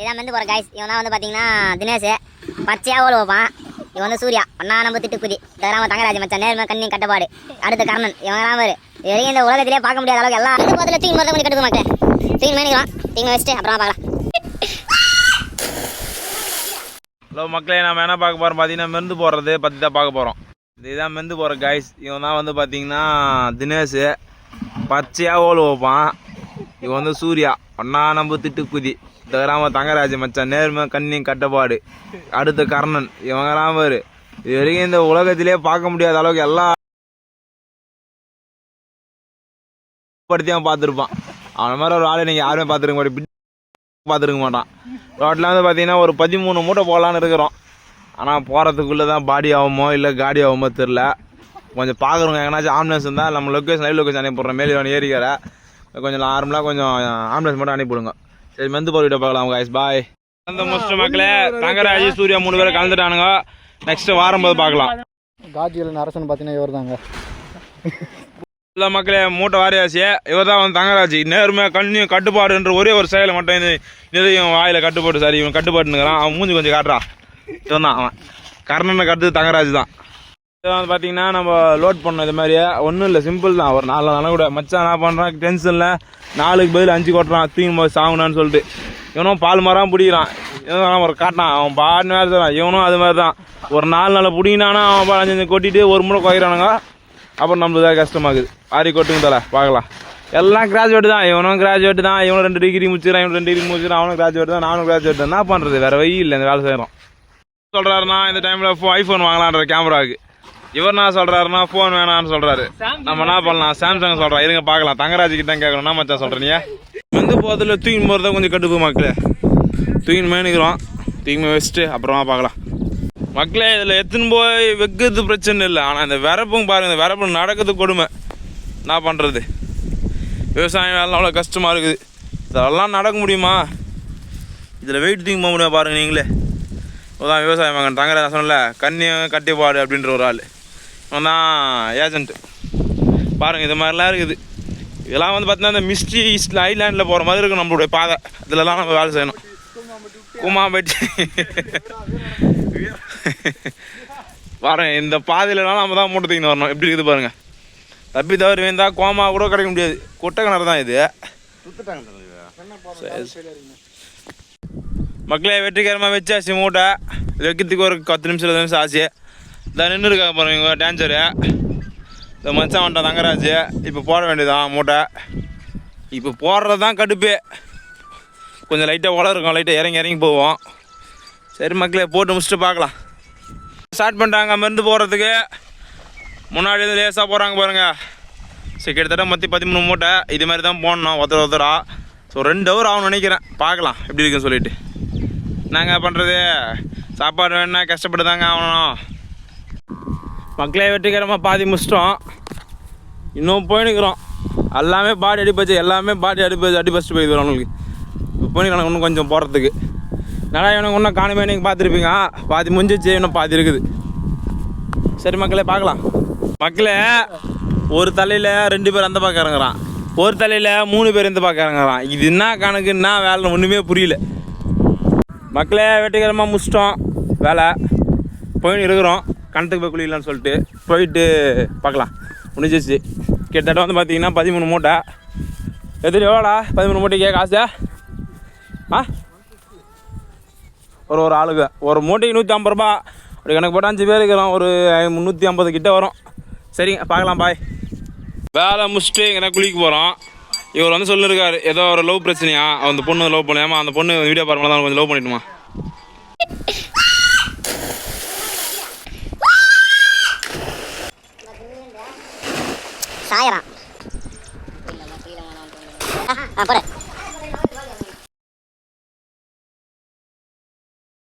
இதான் வந்து போகிற கைஸ் இவன் வந்து பார்த்தீங்கன்னா தினேஷ். பச்சையாக ஓடு வைப்பான். இவன் வந்து சூர்யா. ஒன்னா நம்ம திட்டுக்குதி இதெல்லாம் தங்கராஜ் மச்சான். நேர்மை கண்ணி கட்டப்பாடு. அடுத்த கர்ணன். இவங்கலாம் வரு இது வரைக்கும் இந்த உலகத்திலே பார்க்க முடியாத அளவுக்கு எல்லாம் அந்த பக்கத்தில் தூக்கி போகிறத கொஞ்சம் கட்டுக்க மாட்டேன் தூக்கி மேனிக்கலாம் தூக்கி வச்சுட்டு அப்புறமா பார்க்கலாம். ஹலோ மக்களே. நம்ம என்ன பார்க்க போகிறோம் பார்த்தீங்கன்னா மெருந்து போடுறது பற்றி தான் பார்க்க போகிறோம் இதுதான் மெந்து போகிற கைஸ் இவன் தான் வந்து பார்த்தீங்கன்னா தினேஷ். பச்சையாக ஓடு வைப்பான். இவன் வந்து சூர்யா. ஒன்னா நம்ம திட்டுக்குதி இந்த கிராம தங்கராஜ் மச்சான் நேர்மை கண்ணி கட்டப்பாடு. அடுத்த கர்ணன். இவங்கெல்லாம் பாரு. இது வரைக்கும் இந்த உலகத்திலே பார்க்க முடியாத அளவுக்கு எல்லா படுத்தியும் பார்த்துருப்பான். அவன மாதிரி ஒரு ஆளை நீங்கள் யாருமே பார்த்துருக்க மாட்டேன் பார்த்துருக்க மாட்டான். ரோட்டில் வந்து பார்த்தீங்கன்னா ஒரு பதிமூணு மூட்டை போகலான்னு இருக்கிறோம். ஆனால் போகிறதுக்குள்ளே தான் பாடி ஆகுமோ இல்லை காடி ஆகுமோ தெரில கொஞ்சம் பார்க்குறவங்க எங்கனாச்சும் ஆம்புலன்ஸ் இருந்தால் நம்ம லொக்கேஷன் லைவ் லொக்கேஷன் அனுப்பிடுறோம் மேலே ஏரிக்கிற கொஞ்சம் நார்மலாக கொஞ்சம் ஆம்புலன்ஸ் மட்டும் அனுப்பிவிடுங்க சரி மெந்து போகிட்ட பார்க்கலாம் guys. பாய் அந்த முஸ்ட் மக்களே தங்கராஜ் சூர்யா மூணு பேரும் கலந்துட்டானுங்க. நெக்ஸ்ட் வாரம் போது பார்க்கலாம் காஜியில் அரசன் பார்த்தீங்கன்னா இவர் தாங்க இல்லை மக்களே மூட்டை வாரியாச்சு. இவர் தான் வந்து தங்கராஜ். நேர்மை கண்ணியும் கட்டுப்பாடுன்ற ஒரே ஒரு செயலை மட்டும் இது இதையும் வாயில் கட்டுப்பாடு சாரி இவன் கட்டுப்பாட்டுங்கிறான் அவன் மூஞ்சி கொஞ்சம் காட்டுறா இவன் தான் அவன். கர்ணனை கட்டு தங்கராஜ் தான். இது வந்து பார்த்தீங்கன்னா நம்ம லோட் பண்ணோம் இது மாதிரியே. ஒன்றும் இல்லை சிம்பிள் தான். ஒரு நாலு நாள் கூட. மச்சான் என்ன பண்ணுறான் டென்ஷனில் நாலுக்கு பதில் அஞ்சு கொட்டுறான். தூங்கி போய் சாகுனான்னு சொல்லிட்டு. இவனும் பால் மரம் பிடிக்கிறான். இவனும் ஒரு காட்டினான். அவன் பாடின வேறு தான் இவனும் அது மாதிரி தான். ஒரு நாலு நாள் பிடிங்கினானா அவன் பால் அஞ்சு கொட்டிட்டு ஒரு முறை குறையிறானுங்க அப்புறம் நம்மளுக்கு தான் கஷ்டமாகுது. ஆறி கொட்டுங்க தலை. பார்க்கலாம். எல்லாம் கிராஜுவேட் தான். இவனும் கிராஜுவேட் தான். இவனும் ரெண்டு டிகிரி முடிச்சிடறான் இவனும் ரெண்டு டிகிரி முடிச்சிடறான் அவனும் கிராஜுவேட் தான். நானும் கிராஜுவேட் தான். என்ன பண்ணுறது வேறு வழி இல்லை. இந்த வேலை செய்கிறோம் சொல்கிறாருன்னா இந்த டைமில் ஃபோ ஐஃபோன் வாங்கலான்ற கேமராவுக்கு இவர் என்ன சொல்கிறாருன்னா ஃபோன் வேணாம்னு சொல்கிறாரு நம்ம என்ன பண்ணலாம்? சாம்சங் சொல்கிறோம் இருங்க பார்க்கலாம். தங்கராஜ் கிட்ட கேட்கணும். என்ன மச்சான் சொல்கிறீங்க வந்து போதில் தூக்கி போகிறத கொஞ்சம் கட்டுப்பு மக்களே? தூக்கி மேனுக்கிறோம் தூக்கி வச்சுட்டு அப்புறமா பார்க்கலாம். மக்களே இதில் எத்தனை போய் வைக்கிறது பிரச்சனை இல்லை. ஆனால் இந்த விறப்பும் பாருங்க இந்த விறப்பு நடக்கிறது கொடுமை. என்ன பண்ணுறது விவசாயம் வேலை அவ்வளோ கஷ்டமாக இருக்குது. இதெல்லாம் நடக்க முடியுமா? இதில் வெயிட் தூக்கி போக முடியுமா பாருங்க நீங்களே. இப்போதான் விவசாய மகன் தங்கர சொன்னல கண்ணியம் கட்டிப்பாடு அப்படின்ற ஒரு ஆள். அவன் தான் ஏஜென்ட்டு பாருங்கள் இது மாதிரிலாம் இருக்குது. இதெல்லாம் வந்து பார்த்தீங்கன்னா இந்த மிஸ்ட்ரி ஈஸ்ட் ஐலாண்டில் போகிற மாதிரி இருக்கும் நம்மளுடைய பாதை. இதுலலாம் நம்ம வேலை செய்யணும். கூமாம்பட்டி. பாருங்க இந்த பாதையிலலாம் நம்ம தான் மூட்டை தூக்கின்னு வரணும். எப்படி இருக்குது பாருங்கள் தப்பி தவறி வேந்தா கோமா கூட கிடைக்க முடியாது. குட்டை கிணறு தான் இது. சரி. மக்களே வெற்றிகரமாக வச்சாச்சு மூட்டை. வைக்கிறதுக்கு ஒரு பத்து நிமிஷம் இருபது நிமிஷம் ஆச்சு. இதை நின்று இருக்காங்க பாருங்க டேஞ்சரு இந்த மச்சான் வந்துட்டான் தங்கராஜ் இப்போ போட வேண்டியதான் மூட்டை? இப்போ போடுறது தான் கடுப்பு. கொஞ்சம் லைட்டாக உல இருக்கும் லைட்டாக இறங்கி இறங்கி போவோம். சரி மக்களே போட்டு முடிச்சுட்டு பார்க்கலாம். ஸ்டார்ட் பண்ணிட்டாங்க மருந்து போடுறதுக்கு. முன்னாடி வந்து லேசாக போகிறாங்க பாருங்க. சரி கிட்டத்தட்ட மொத்தி பதிமூணு மூட்டை. இது மாதிரி தான் போடணும் ஒருத்தர் ஒருத்தரா ஸோ ரெண்டு ஹவர் ஆகும்னு நினைக்கிறேன். பார்க்கலாம் எப்படி இருக்குன்னு சொல்லிட்டு. நாங்கள் பண்ணுறது சாப்பாடு வேணுன்னா கஷ்டப்பட்டு தாங்க ஆகணும். மக்களே வெற்றிகரமாக பாதி முடிச்சிட்டோம். இன்னும் போயினுக்கிறோம் எல்லாமே பாடி அடிப்பச்சு எல்லாமே பாடி அடிப்பச்சு அடிப்பச்சுட்டு போயிடுது அவங்களுக்கு இப்போ எனக்கு இன்னும் கொஞ்சம் போகிறதுக்கு நல்லா இவனுக்கு இன்னும் காணுமே நீங்கள் பார்த்துருப்பீங்க? பாதி முடிஞ்சிச்சு இன்னும் பாதி இருக்குது. சரி மக்களே பார்க்கலாம். மக்களே ஒரு தலையில் ரெண்டு பேர் அந்த பக்கம் இறங்குறான். ஒரு தலையில் மூணு பேர் இந்த பக்கம் இறங்குறான். இது என்ன கணக்கு என்ன வேலை ஒன்றுமே புரியல. மக்களே வெற்றிகரமாக முடிச்சிட்டோம். வேலை. போயின்னு இருக்கிறோம் கணத்துக்கு போய் குளிக்கலாம்னு சொல்லிட்டு போயிட்டு பார்க்கலாம். முடிஞ்சிச்சு கிட்டத்தட்ட வந்து பார்த்தீங்கன்னா பதிமூணு மூட்டை. எதிரி எவ்வளோடா? பதிமூணு மூட்டைக்கே காசு? ஆ? ஒரு ஒரு ஆளுக்கு. ஒரு மூட்டைக்கு நூற்றி ஐம்பது ரூபா அப்படி கணக்கு போட்டால் அஞ்சு பேர் இருக்கிறோம். ஒரு முந்நூற்றி ஐம்பது கிட்ட வரும். சரிங்க பார்க்கலாம் பாய். வேலை முடிச்சுட்டு எங்கன்னா குளிக்க போகிறோம் இவர் வந்து சொல்லியிருக்காரு ஏதோ ஒரு லவ் பிரச்சனையா? அந்த பொண்ணு லவ் பண்ணியாமா அந்த பொண்ணு வீடியோ பார்க்கலாம் தான் கொஞ்சம் லவ் பண்ணிட்டுமா? சாயறான் ஆ போட.